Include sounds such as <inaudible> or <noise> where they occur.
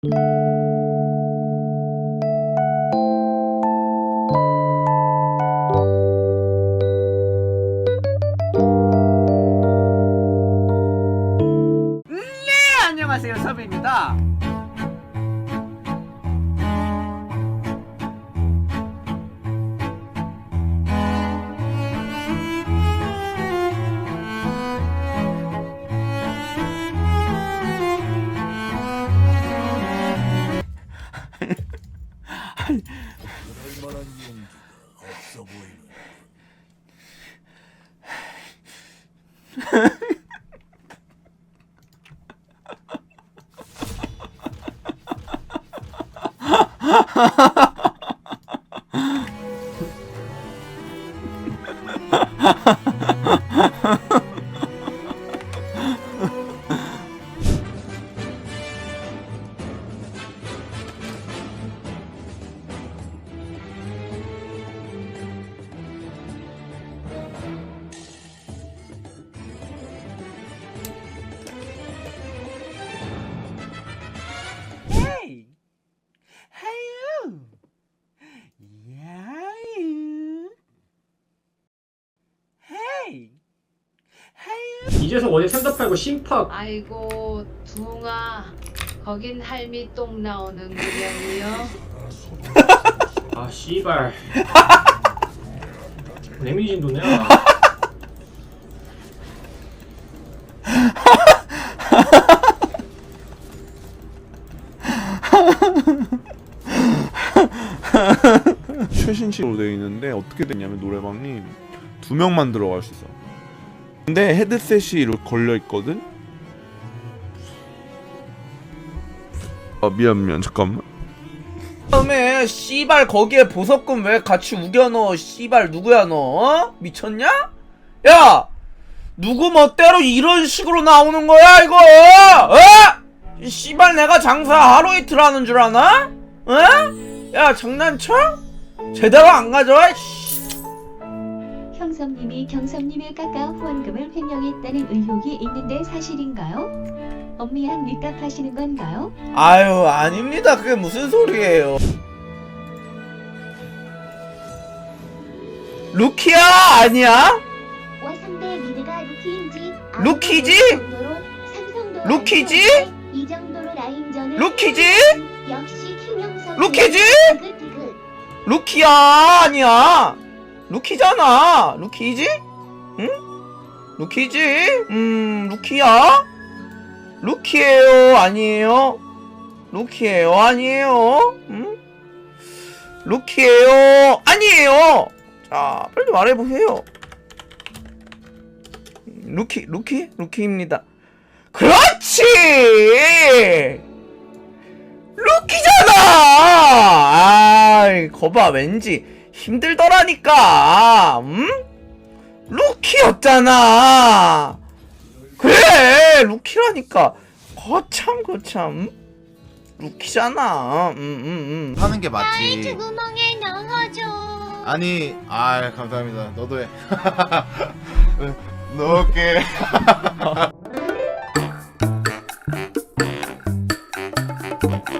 네 안녕하세요. 섭입니다 Hey Hey you 이재석 어제 샌드팔고 심팍. 아이고 둥아. 거긴 할미 똥 나오는 구경이요. 아 씨발. <laughs> 레미진 도네. 최신식으로 되어 있는데 어떻게 됐냐면 노래방이 두 명만 들어갈 수 있어. 근데 헤드셋이 이렇게 걸려 있거든. 아 미안 미안 잠깐만. 처음에 씨발 거기에 보석금 왜 같이 우겨 넣어 씨발 누구야 너 어? 미쳤냐? 야 누구 멋대로 이런 식으로 나오는 거야 이거 어? 이 씨발 내가 장사 하루 이틀 하는 줄 아나? 어? 야 장난쳐? 제대로 안 가져와 씨. 형섭님이 경섭님의 깎아 후원금을 횡령했다는 의혹이 있는데 사실인가요? 엄미한 밑값 하시는 건가요? 아유 아닙니다 그게 무슨 소리예요 루키야 아니야? 와 상대 미드가 루키인지 루키지? 루키지? 이 정도로 라인전을 루키지? 역시 김형섭 루키지? 루키야 아니야 루키잖아 루키지? 응? 루키지? 음 루키야? 루키예요 아니에요? 루키예요 아니에요? 응? 루키예요 아니에요 자 빨리 말해보세요 루키 루키? 루키입니다 그렇지 루키잖아! 아이, 거봐, 왠지 힘들더라니까. 음? 루키였잖아. 그래 루키라니까. 거참 거참. 루키잖아. 음, 음, 음. 하는 게 맞지. 주구멍에 넣어줘. 아니 아 감사합니다. 너도 해. <laughs> 넣을게. <laughs>